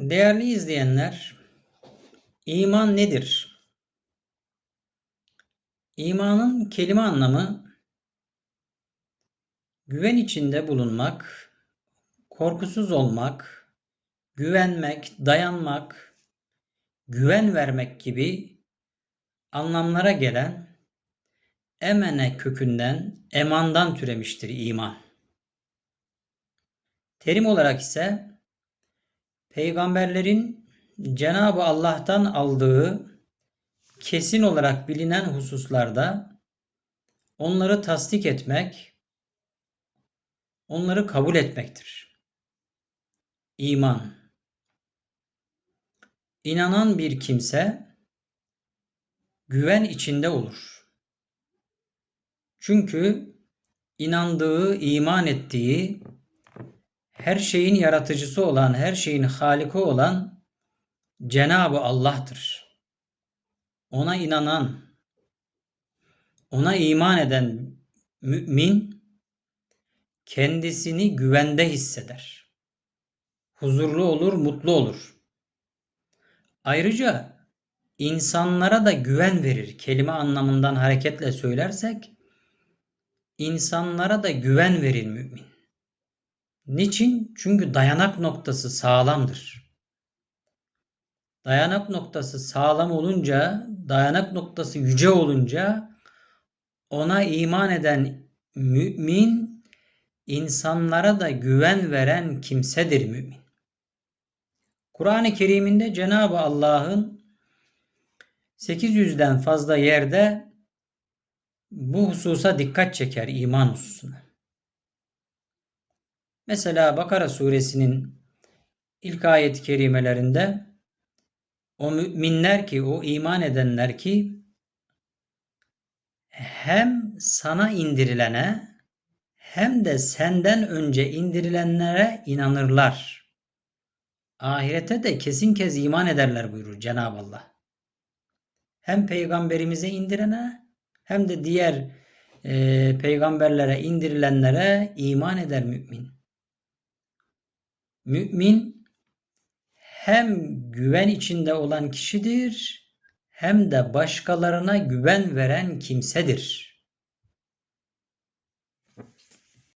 Değerli izleyenler, iman nedir? İmanın kelime anlamı güven içinde bulunmak, korkusuz olmak, güvenmek, dayanmak, güven vermek gibi anlamlara gelen emene kökünden, emandan türemiştir iman. Terim olarak ise peygamberlerin Cenab-ı Allah'tan aldığı kesin olarak bilinen hususlarda onları tasdik etmek, onları kabul etmektir. İman. İnanan bir kimse güven içinde olur. Çünkü inandığı, iman ettiği her şeyin yaratıcısı olan, her şeyin haliki olan Cenab-ı Allah'tır. Ona inanan, ona iman eden mümin kendisini güvende hisseder. Huzurlu olur, mutlu olur. Ayrıca insanlara da güven verir. Kelime anlamından hareketle söylersek insanlara da güven verir mümin. Niçin? Çünkü dayanak noktası sağlamdır. Dayanak noktası sağlam olunca, dayanak noktası yüce olunca ona iman eden mümin insanlara da güven veren kimsedir mümin. Kur'an-ı Kerim'inde Cenab-ı Allah'ın 800'den fazla yerde bu hususa dikkat çeker iman hususuna. Mesela Bakara suresinin ilk ayet-i kerimelerinde o müminler ki, o iman edenler ki hem sana indirilene hem de senden önce indirilenlere inanırlar. Ahirete de kesin kez iman ederler buyurur Cenab-ı Allah. Hem peygamberimize indirene hem de diğer e, peygamberlere indirilenlere iman eder mümin. Mümin hem güven içinde olan kişidir hem de başkalarına güven veren kimsedir.